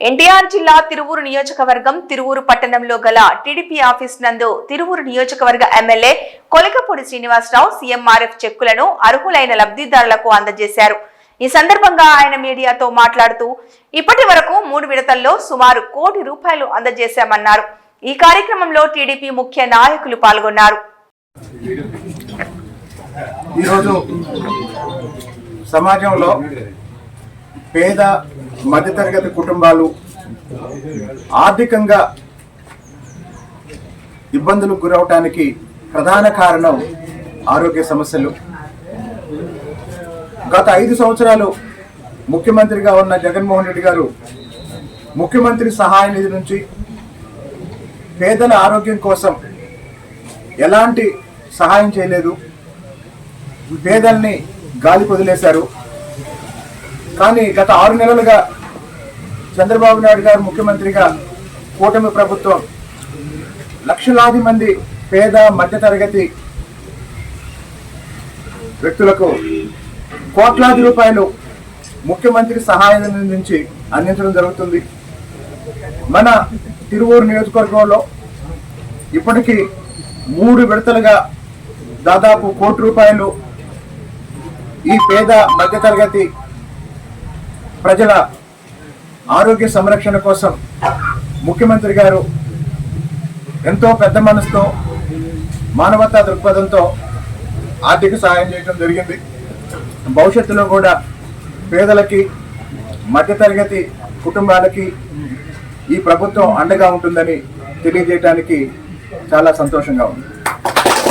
ఎన్టీఆర్ జిల్లా తిరువూరు నియోజకవర్గం తిరువూరు పట్టణంలో గల టీడీపీ ఆఫీస్ నందు తిరువూరు నియోజకవర్గ ఎమ్మెల్యే కొలకపూడి శ్రీనివాసరావు సీఎంఆర్ఎఫ్ చెక్కులను అర్హులైన లబ్ధిదారులకు అందజేశారు. ఈ సందర్భంగా ఆయన మీడియాతో మాట్లాడుతూ ఇప్పటి వరకు మూడు విడతల్లో సుమారు కోటి రూపాయలు అందజేశామన్నారు. ఈ కార్యక్రమంలో టీడీపీ ముఖ్య నాయకులు పాల్గొన్నారు. ఈరోజు సమాజంలో పేద మధ్యతరగతి కుటుంబాలు ఆర్థికంగా ఇబ్బందులకు గురవటానికి ప్రధాన కారణం ఆరోగ్య సమస్యలు. గత ఐదు సంవత్సరాలు ముఖ్యమంత్రిగా ఉన్న జగన్మోహన్ రెడ్డి గారు ముఖ్యమంత్రి సహాయ నిధి నుంచి పేదల ఆరోగ్యం కోసం ఎలాంటి సహాయం చేయలేదు. పేదల్ని గాలి వదిలేశారు. కానీ గత ఆరు నెలలుగా చంద్రబాబు నాయుడు గారు ముఖ్యమంత్రిగా కూటమి ప్రభుత్వం లక్షలాది మంది పేద మధ్యతరగతి వ్యక్తులకు కోట్లాది రూపాయలు ముఖ్యమంత్రి సహాయం నుంచి అందించడం జరుగుతుంది. మన తిరువూరు నియోజకవర్గంలో ఇప్పటికీ మూడు విడతలుగా దాదాపు కోటి రూపాయలు ఈ పేద మధ్యతరగతి ప్రజల ఆరోగ్య సంరక్షణ కోసం ముఖ్యమంత్రి గారు ఎంతో పెద్ద మనసుతో మానవతా దృక్పథంతో ఆర్థిక సహాయం చేయడం జరిగింది. భవిష్యత్తులో కూడా పేదలకి మధ్యతరగతి కుటుంబాలకి ఈ ప్రభుత్వం అండగా ఉంటుందని తెలియజేయడానికి చాలా సంతోషంగా ఉంది.